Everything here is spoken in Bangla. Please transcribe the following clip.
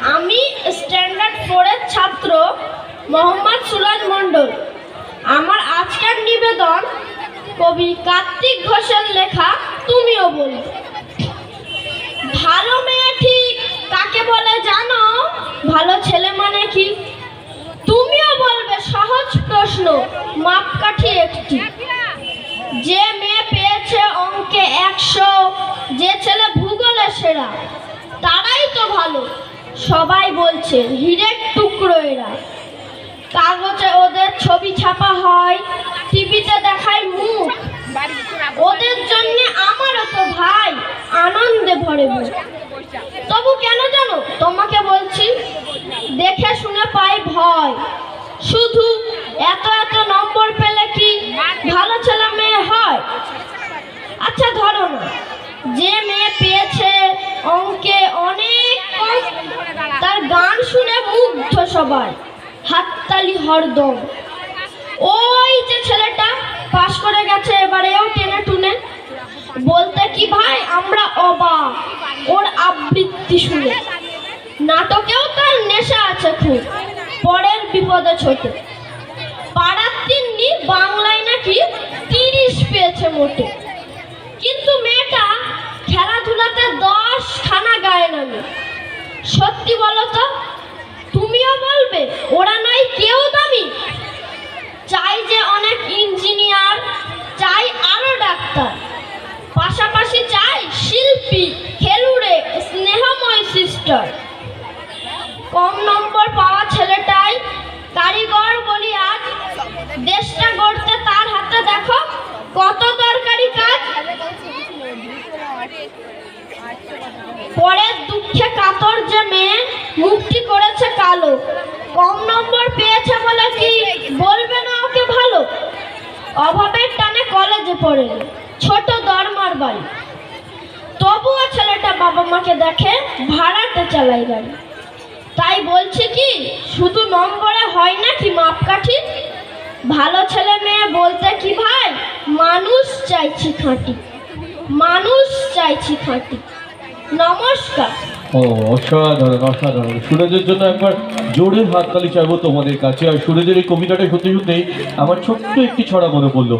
আমি স্ট্যান্ডার্ড ফোরের ছাত্র মোহাম্মদ সুরাজ মণ্ডল। আমার আজকের নিবেদন কবি কার্তিক ঘোষের লেখা তুমিও বলো। ভালো মেয়ে ঠিক কাকে বলে জানো? ভালো ছেলে মানে কি? তুমিও বলবে সহজ প্রশ্ন, মাপকাঠি একটি। যে মেয়ে পেয়েছে অঙ্কে একশো, যে ছেলে ভূগোলে সেরা, তারাই তো ভালো। সবাই বলছে, হিরের টুকরো এরা। কাগজে ওদের ছবি ছাপা হয়, টিভিতে দেখায় মুখ। ওদের জন্য আমারও তো ভাই, আনন্দে ভরে মুখ। তবু কেন জানো, তোমাকে বলছি, দেখে শুনে পাই ভয়। শুধু এত এত নম্বর পেলে কি ভালো ছেলে মেয়ে হয় আচ্ছা ধরো না যে মেয়ে পেয়েছে অঙ্কে অনেক কম, তার গান শুনে সবাই হাততালি হরদম। ওই যে ছেলেটা পাশ করে গেছে, এবারেও টেনে টুনে। বলতে কি, ভাই, আমরা অবাক। ওর আবৃত্তি শুনে। নাটকেও তার নেশা আছে খুব, পরের বিপদে ছোটে। পাড়ার তিন্নি বাংলায় নাকি তিরিশ পেয়েছে মোটে। কিন্তু মেয়েটা খেলাধুলাতে দশ খানা গায়ে নামে। সত্যি বলো তো তুমিও বলবে, ওরা নয় কেউ দামি। চাই যে অনেক ইঞ্জিনিয়ার, চাই আরও ডাক্তার। পাশাপাশি চাই শিল্পী, খেলুড়ে, স্নেহময় সিস্টার। কম নম্বর পাওয়া ছেলেটাই কারিগর বলি আজ। দেশটা গড়তে তার হাতে দেখো, কত দরকারি কাজ। পরের দুঃখে কাতর যে মেয়ে মুক্তি করেছে কালো। কম নম্বর পেয়েছে বলে কি বলবে না ওকে ভালো? অভাবের টানে কলেজে পড়ে, ছোট দরমার বাড়ি। তবুও ছেলেটা বাবা মাকে দেখে ভাড়াতে চালাই গাড়ি। তাই বলছি কি, শুধু নম্বরে হয় না কি মাপকাঠি? ভালো ছেলে মেয়ে বলতে কি ভাই? মানুষ চাইছি খাঁটি। মানুষ চাইছি খাঁটি। নমস্কার। ও, অসাধারণ অসাধারণ। সুরজের জন্য একবার জোরে হাততালি চাইব তোমাদের কাছে। আর সুরজের এই কবিতাটা সত্যি সত্যি আমার ছোট্ট একটি ছড়া মনে পড়ল।